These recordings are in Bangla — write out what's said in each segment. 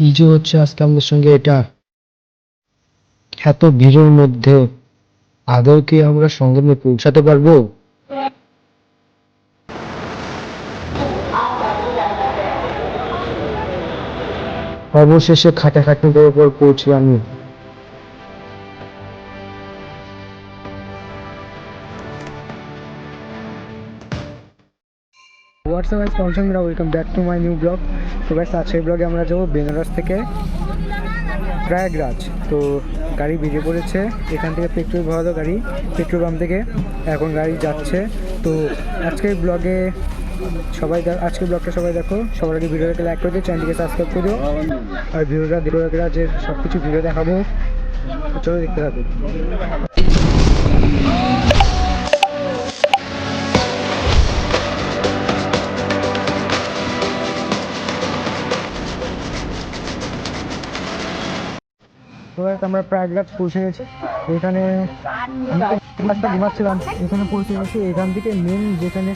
কি যে হচ্ছে আজকে আমাদের সঙ্গে এটা? এত ভিড়ের মধ্যে আদৌ কি আমরা সঙ্গে নিয়ে পৌঁছাতে পারব? অবশেষে খাটাখাটনি দেওয়ার পর পৌঁছি আমি। WhatsApp পঞ্চমরা welcome back to my new blog তো গাইস আজকের ব্লগে আমরা যাব বেনারস থেকে প্রয়াগরাজ। তো গাড়ি বেরিয়ে পড়েছে। এখান থেকে পেট্রোল ভরালো গাড়ি, পেট্রোল পাম্প থেকে এখন গাড়ি যাচ্ছে। তো আজকের ব্লগে সবাই আজকের ব্লগটা সবাই দেখো। সবার আগে ভিডিওটাকে লাইক করে দিও চ্যানেলটিকে সাবস্ক্রাইব করে দিও। আর ভিডিওটা প্রয়াগরাজের সব কিছু ভিডিও দেখাবো। চলো দেখতে থাকো। Guys, আমরা প্রয়াগরাজ পৌঁছে গেছি। এখানে তো ঘুমাচ্ছিলাম, এখানে পৌঁছে গেছি। এখান থেকে মেন যেখানে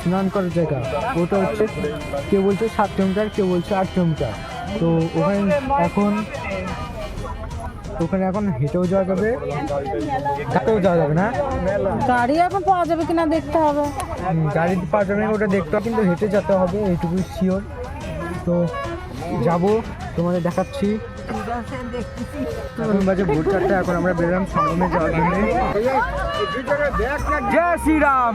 স্নান করার জায়গা ওটা হচ্ছে কেউ বলছে সাত কিলোমিটার কেউ বলছে আট কিলোমিটার। তো ওখানে এখন ওখানে এখন হেঁটেও যাওয়া যাবে হাঁটেও যাওয়া যাবে না? গাড়ি এখন পাওয়া যাবে কিনা দেখতে হবে। গাড়ি পাওয়া যাবে ওটা দেখতে হবে কিন্তু হেঁটে যেতে হবে এইটুকু শিওর তো যাব তোমাদের দেখাচ্ছি। এখন বাজে ভোট চারটে এখন আমরা বেরোলাম সঙ্গমে যাওয়ার জন্য। জয় শ্রীরাম!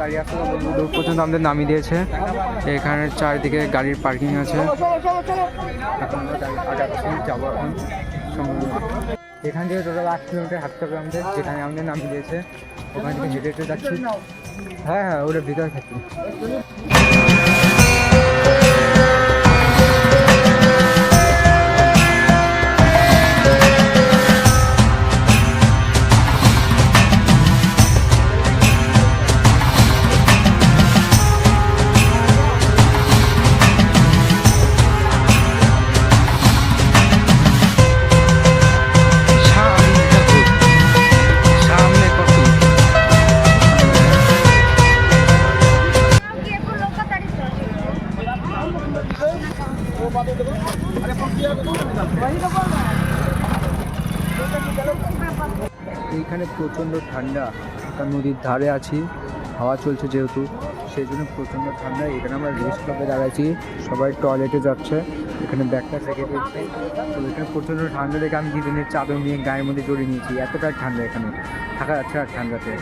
গাড়ি আসতে দূর পর্যন্ত আমাদের নামিয়ে দিয়েছে। এখানে চারিদিকে গাড়ির পার্কিং আছে। এখন যাব এখন এখান থেকে টোটাল আট কিলোমিটার হাঁটতে হবে আমাদের, যেখানে আমাদের নামিয়ে দিয়েছে। ওখান থেকে হেঁটে হেঁটে যাচ্ছি। হ্যাঁ হ্যাঁ ওটা ভিতরে থাকি। এইখানে প্রচণ্ড ঠান্ডা একটা নদীর ধারে আছি হাওয়া চলছে যেহেতু সেই জন্য প্রচণ্ড ঠান্ডা। এখানে আমরা রেস্ট ক্লাবে দাঁড়াচ্ছি সবাই টয়লেটে যাচ্ছে এখানে ব্যাগটা দিয়েছে। তো এখানে প্রচণ্ড ঠান্ডা দেখে আমি দিনের চাদর নিয়ে গায়ের মধ্যে জড়িয়ে নিয়েছি এতটা ঠান্ডা এখানে থাকা যাচ্ছে আর ঠান্ডাতে।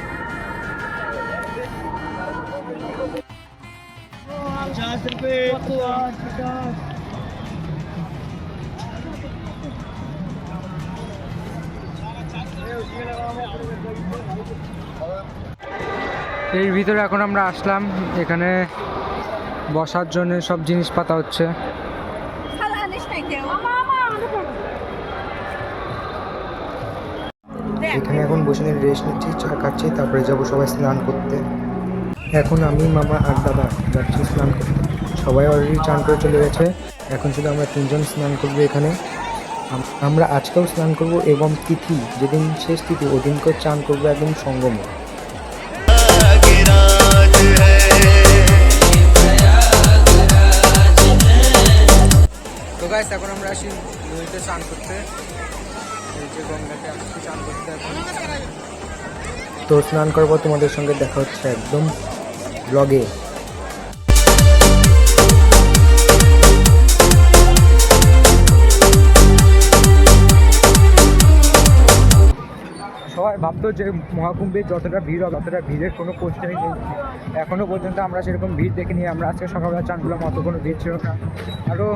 এর ভিতরে এখন আমরা আসলাম। এখানে বসার জন্য সব জিনিস পাতা হচ্ছে। এখানে এখন বসে নিয়ে রেস্ট নিচ্ছি, চা খাচ্ছি, তারপরে যাব সবাই স্নান করতে। এখন আমি, মামা আর দাদা যাচ্ছি স্নান করতে। সবাই অলরেডি চান করে চলে গেছে। এখন শুধু আমরা তিনজন স্নান করব এখানে। আমরা আজকেও স্নান করব এবং তিথি যেদিন শেষ তিথি ওদিনকেও চান করব একদম সঙ্গমে। তো গাইস এখন আমরা আসি নদীতে চান করতে। যে গঙ্গাতে আসছি চান করতে তো স্নান করব তোমাদের সঙ্গে দেখা হচ্ছে একদম ব্লগে সবাই ভাবতো যে মহাকুম্ভে যতটা ভিড় হবে, ততটা ভিড়ের কোনো প্রশ্নই নেই। এখনও পর্যন্ত আমরা সেরকম ভিড় দেখিনি। আমরা আজকে সকালবেলা চান করলাম, অত কোনো ভিড় ছিল না। আরও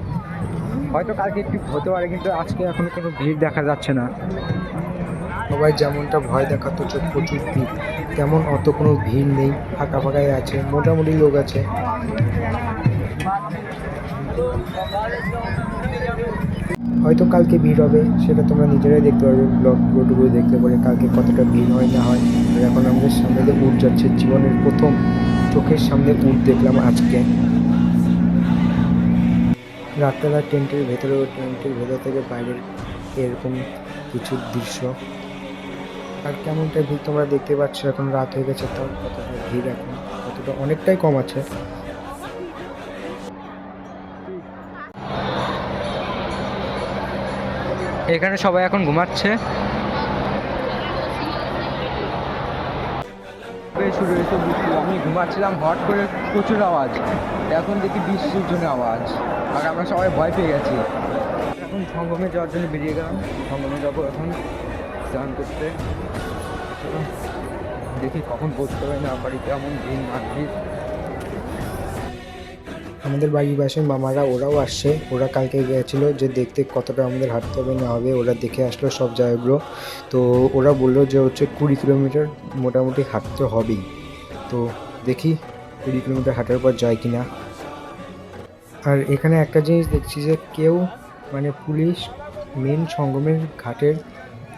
হয়তো কালকে একটু হতে পারে, কিন্তু আজকে এখনও কোনো ভিড় দেখা যাচ্ছে না। সবাই যেমনটা ভয় দেখাতো যে প্রচুর ভিড়। তেমন অত কোনো ভিড় নেই, ফাঁকা ফাঁকাই আছে, মোটামুটি লোক আছে। হয়তো কালকে ভিড় হবে, সেটা তোমরা নিজেরাই দেখতে পারবে ব্লগ পুরোটুকু দেখতে পারে কালকে কতটা ভিড় হয় না হয়। আর এখন আমাদের সামনে দিয়ে উঠ যাচ্ছে, জীবনের প্রথম চোখের সামনে উঠ দেখলাম আজকে। রাত্রেবেলা টেন্টের ভেতরে টেন্টের ভেতর থেকে বাইরের এরকম কিছু দৃশ্য। আর কেমনটা ভিড় তোমরা দেখতে পাচ্ছ, এখন রাত হয়ে গেছে, তাও কতটা ভিড় এখন, কতটা অনেকটাই কম আছে। এখানে সবাই এখন ঘুমাচ্ছে। শুরু হয়েছে বৃষ্টি। আমি ঘুমাচ্ছিলাম হট করে প্রচুর আওয়াজ। এখন দেখি বৃষ্টির জন্য আওয়াজ। আর আমরা সবাই ভয় পেয়ে গেছি। এখন সঙ্গমে যাওয়ার জন্য বেরিয়ে গেলাম। সঙ্গমে যাব এখন স্নান করতে। দেখি কখন পৌঁছতে হবে না বাড়িতে। এমন ভিড় না ভিড় আমাদের বাড়ির পাশে মামারা, ওরাও আসছে। ওরা কালকে গিয়েছিল যে দেখতে কতটা আমাদের হাঁটতে হবে, না হবে, ওরা দেখে আসলো সব জায়গাগুলো। তো ওরা বলল যে হচ্ছে কুড়ি কিলোমিটার মোটামুটি হাঁটতে হবেই। তো দেখি কুড়ি কিলোমিটার হাঁটার পর যায় কি না আর এখানে একটা জিনিস দেখছি যে কেউ মানে পুলিশ, মেন সঙ্গমের ঘাটের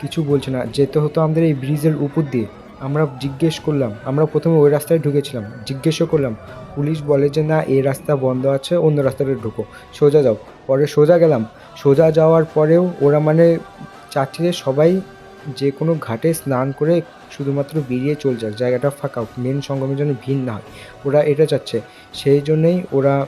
কিছু বলছে না। যেতে হতো আমাদের এই ব্রিজের উপর দিয়ে। আমরা জিজ্ঞেস করলাম, আমরা প্রথমে ওই রাস্তায় ঢুকেছিলাম। জিজ্ঞেসও করলাম, পুলিশ বলে যে না, এই রাস্তা বন্ধ আছে, অন্য রাস্তাটা ঢুকো। সোজা যাও। পরে সোজা গেলাম। সোজা যাওয়ার পরেও ওরা মানে চাচ্ছে যে সবাই যে কোনো ঘাটে স্নান করে শুধুমাত্র বেরিয়ে চল যাক জায়গাটা ফাঁকা মেন সঙ্গমের জন্য ভিড় না হয়। ওরা এটা চাচ্ছে। সেই জন্যেই ওরা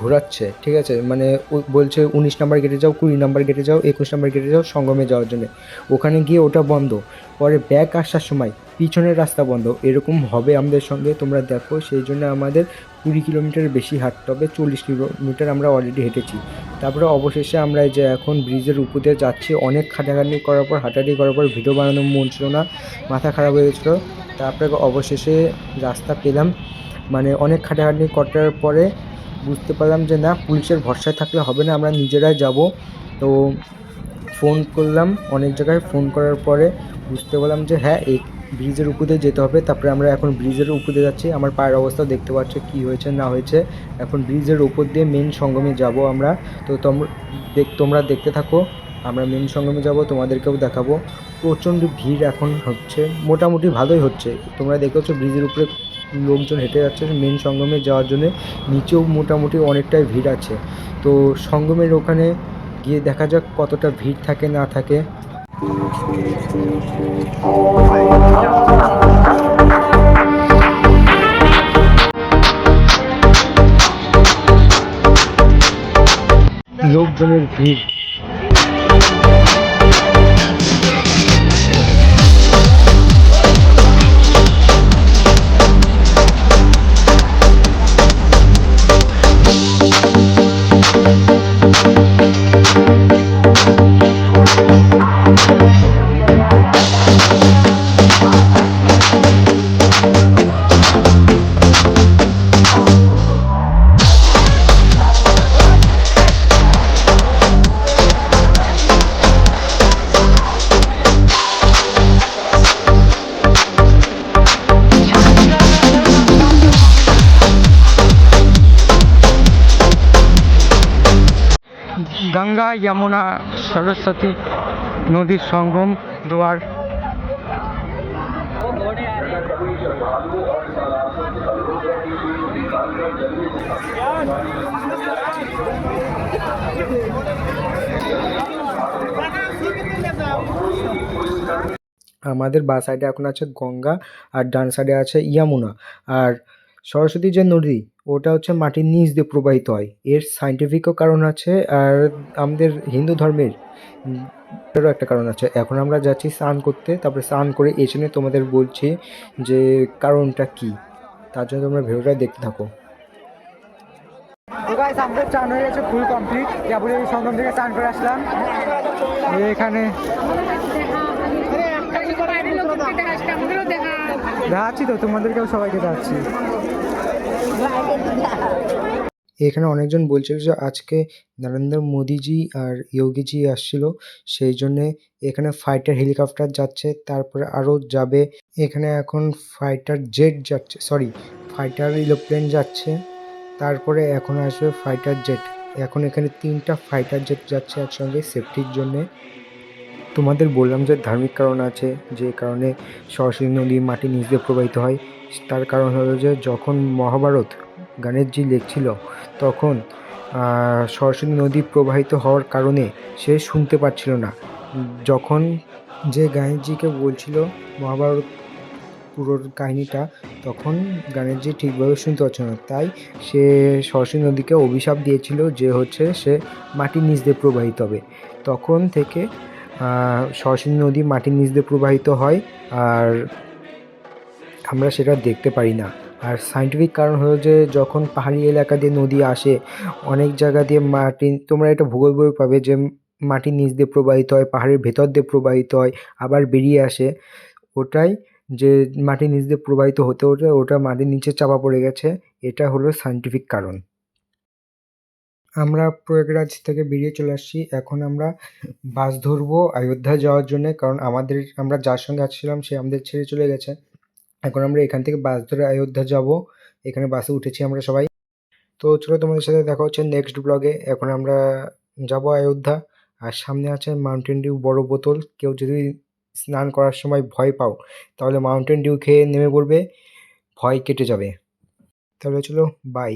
ঘোরাচ্ছে, ঠিক আছে? মানে বলছে উনিশ নাম্বার গেটে যাও, কুড়ি নাম্বার গেটে যাও, একুশ নাম্বার গেটে যাও, সঙ্গমে যাওয়ার জন্য। ওখানে গিয়ে ওটা বন্ধ। পরে ব্যাক আসার সময় পিছনের রাস্তা বন্ধ। এরকম হবে আমাদের সঙ্গে, তোমরা দেখো। সেই জন্য আমাদের কুড়ি কিলোমিটার বেশি হাঁটতে হবে, চল্লিশ কিলোমিটার আমরা অলরেডি হেঁটেছি। তারপরে অবশেষে আমরা যে এখন ব্রিজের উপর যাচ্ছি, অনেক খাটাখাটি করার পর, হাঁটাহাঁটি করার পর ভিডিও বানানোর মন ছিল না, মাথা খারাপ হয়ে গেছিল। তারপরে অবশেষে রাস্তা পেলাম। মানে অনেক খাটাখাটি করার পরে বুঝতে পারলাম যে না, পুলিশের ভরসায় থাকলে হবে না, আমরা নিজেরাই যাব। তো ফোন করলাম, অনেক জায়গায় ফোন করার পরে বুঝতে পারলাম যে হ্যাঁ এই ব্রিজের উপরে যেতে হবে। তারপরে আমরা এখন ব্রিজের উপরে যাচ্ছি। আমার পায়ের অবস্থা দেখতে পাচ্ছ কি হয়েছে, না হয়েছে। এখন ব্রিজের উপর দিয়ে মেন সঙ্গমে যাব আমরা। তো তোমরা দেখ, তোমরা দেখতে থাকো, আমরা মেন সঙ্গমে যাব, তোমাদেরকেও দেখাবো। প্রচণ্ড ভিড় এখন হচ্ছে, মোটামুটি ভালোই হচ্ছে। তোমরা দেখেছ ব্রিজের উপরে লোকজন হেঁটে যাচ্ছে মেন সঙ্গমে যাওয়ার জন্য নিচেও মোটামুটি অনেকটাই ভিড় আছে। তো সঙ্গমের ওখানে গিয়ে দেখা যাক কতটা ভিড় থাকে, না থাকে। লোকজনের ভিড়। গঙ্গা, যমুনা, সরস্বতী নদীর সঙ্গম দুয়ার। আমাদের বা সাইডে এখন আছে গঙ্গা, আর ডান সাইডে আছে ইয়ামুনা আর সরস্বতী যে নদী ওটা হচ্ছে মাটির নিচ দিয়ে প্রবাহিত হয়। এর সাইন্টিফিকও কারণ আছে আর আমাদের হিন্দু ধর্মের এরও একটা কারণ আছে। এখন আমরা যাচ্ছি স্নান করতে তারপরে স্নান করে এসে নিয়ে তোমাদের বলছি যে কারণটা কি তার জন্য তোমরা ভিডিওটা দেখতে থাকো। আমাদের চান হয়ে গেছে ফুল কমপ্লিট এই সঙ্গম থেকে চান করে আসলাম। এখানে দেখাচ্ছি তো তোমাদেরকেও সবাইকে দেখাচ্ছি। এখানে অনেকজন বলছিল যে আজকে নরেন্দ্র মোদিজি আর যোগীজি আসছিল, সেই জন্যে এখানে ফাইটার হেলিকপ্টার যাচ্ছে, তারপরে আরও যাবে। এখানে এখন ফাইটার জেট যাচ্ছে সরি ফাইটার এরোপ্লেন যাচ্ছে, তারপরে এখন আসবে ফাইটার জেট এখন এখানে তিনটা ফাইটার জেট যাচ্ছে একসঙ্গে সেফটির জন্যে। তোমাদের বললাম যে ধার্মিক কারণ আছে, যে কারণে সরস্বতী নদী মাটি নিচ দিয়ে প্রবাহিত হয়। তার কারণ হলো যে যখন মহাভারত গানেশজি লিখছিল, তখন সরস্বতী নদী প্রবাহিত হওয়ার কারণে সে শুনতে পাচ্ছিল না। যখন যে গানেশজিকে বলছিল মহাভারত পুরো কাহিনীটা, তখন গানেশজি ঠিকভাবে শুনতে পাচ্ছিল না। তাই সে সরস্বতী নদীকে অভিশাপ দিয়েছিল যে হচ্ছে সে মাটির নিচ দিয়ে প্রবাহিত হবে। তখন থেকে সরস্বতী নদী মাটির নিচ দিয়ে প্রবাহিত হয় আর আমরা সেটা দেখতে পারি না। আর সাইন্টিফিক কারণ হলো যে, যখন পাহাড়ি এলাকা দিয়ে নদী আসে, অনেক জায়গা দিয়ে মাটি, তোমরা এটা ভূগোল বই পাবে যে, মাটির নিচ দিয়ে প্রবাহিত হয়, পাহাড়ের ভেতর দিয়ে প্রবাহিত হয়, আবার বেরিয়ে আসে। ওটাই যে, মাটির নিচ দিয়ে প্রবাহিত হতে হতে ওটা মাটির নিচে চাপা পড়ে গেছে। এটা হলো সাইন্টিফিক কারণ। আমরা প্রয়াগরাজ থেকে বেরিয়ে চলে আসছি। এখন আমরা বাস ধরবো অযোধ্যা যাওয়ার জন্য, কারণ আমাদের, আমরা যার সঙ্গে আসছিলাম সে আমাদের ছেড়ে চলে গেছে। এখন আমরা এখান থেকে বাস ধরে অযোধ্যা যাব। এখানে বাসে উঠেছি আমরা সবাই। তো চলো তোমাদের সাথে দেখা হচ্ছে নেক্সট ব্লগে এখন আমরা যাব অযোধ্যা। আর সামনে আছে মাউন্টেন ডিউ বড় বোতল। কেউ যদি স্নান করার সময় ভয় পাও, তাহলে মাউন্টেন ডিউ খেয়ে নেমে পড়বে। ভয় কেটে যাবে। তাহলে চলো বাই